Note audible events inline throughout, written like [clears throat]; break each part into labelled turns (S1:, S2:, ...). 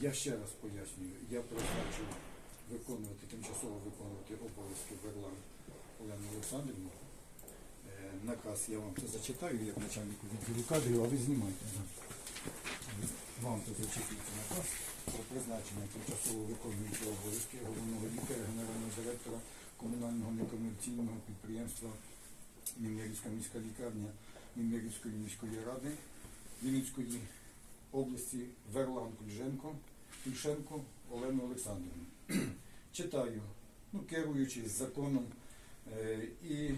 S1: Я ще раз пояснюю, я призначив виконувати, тимчасово виконувати обов'язки Верлан Олену Олександрівну. Е, Наказ я вам це зачитаю як начальнику відділу кадрів, а ви знімайте. Вам це зачитується наказ про призначення тимчасово виконуючого обов'язки головного лікаря, генерального директора комунального некомерційного підприємства Мім'ярівська міська лікарня Мім'ярівської міської ради Вінницької області Верлан Кульженко, Кульшенко Олену Олександрівну. [clears throat] Читаю, ну, керуючись законом, е, і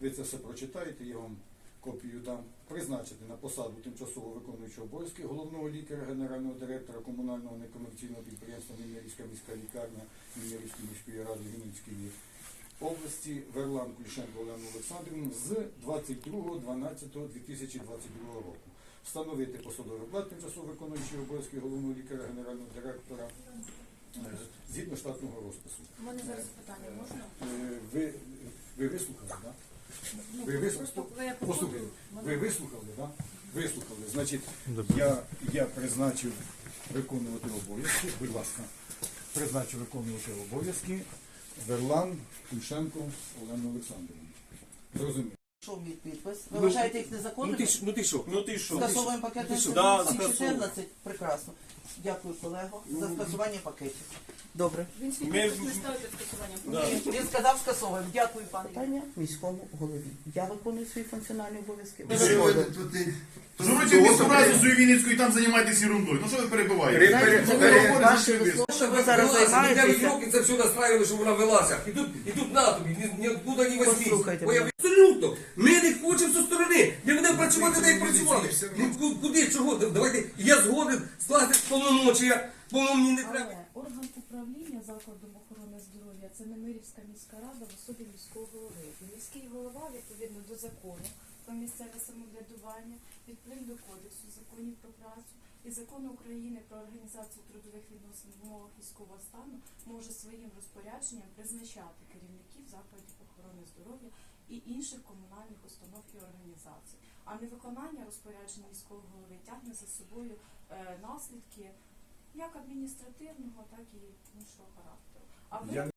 S1: ви це все прочитаєте, я вам копію дам. Призначити на посаду тимчасово виконуючого обов'язки головного лікаря, генерального директора комунального некомерційного підприємства Мім'ярівська міська лікарня Мім'ярівської міської ради Вінницької області Верлан Кульшенко Олену Олександрівну з 22.12.2022 року. Встановити посадовий оклад тимчасово виконуючого обов'язки головного лікаря генерального директора е, згідно штатного розпису.
S2: У мене зараз питання можна?
S1: Е, Ви, ви вислухали, так?
S2: Ну,
S1: Ви вислухали? Послухайте, ви вислухали, так? Вислухали. Значить, я, я призначив виконувати обов'язки, будь ласка, призначив виконувати обов'язки Верлан Кульшенко Олену Олександрівну. Зрозуміло.
S3: Що мій підпис? Ви
S4: Ну,
S3: вважаєте їх
S4: Ну
S3: незаконними?
S4: ти, ж- ну ти що?
S5: Ну ти що?
S3: Скасовуємо пакет
S4: ти що?
S5: Да,
S3: всі
S5: скасовуємо.
S3: 14? Прекрасно. Дякую, колего, за скасування пакетів. Добре.
S2: Він свій
S5: Ми-
S2: підпис не ставить під скасуванням.
S5: Да.
S3: Він сказав скасовуємо. Дякую, пане. Питання міському голові. Я виконую свої функціональні обов'язки. Ви
S6: Зробите міську разу свою Вінницьку і там займайтесь ерундою. Ну що ви перебиваєте?
S3: Що ви зараз займаєтеся.
S4: це все настраювали, щоб вона велася. І тут, і тут на тобі, ні.
S3: Послухайте
S4: Бо я
S3: мене.
S4: абсолютно. Ми не хочемо зі сторони. Ми будемо працювати, де й працювали. Ну куди, чого? Давайте, я згоден скласти повномочія, бо мені не треба.
S7: Але орган управління закладом охорони здоров'я це Немирівська міська рада в особі міського голови. І міський голова відповідно до закону про місцеве самоврядування, відповідно до кодексу законів про працю і закону України про організацію трудових відносин в умовах військового стану може своїм розпорядженням призначати керівників закладів охорони здоров'я і інших комунальних установ і організацій. А невиконання розпорядження міського голови тягне за собою е, наслідки як адміністративного, так і іншого характеру. А ви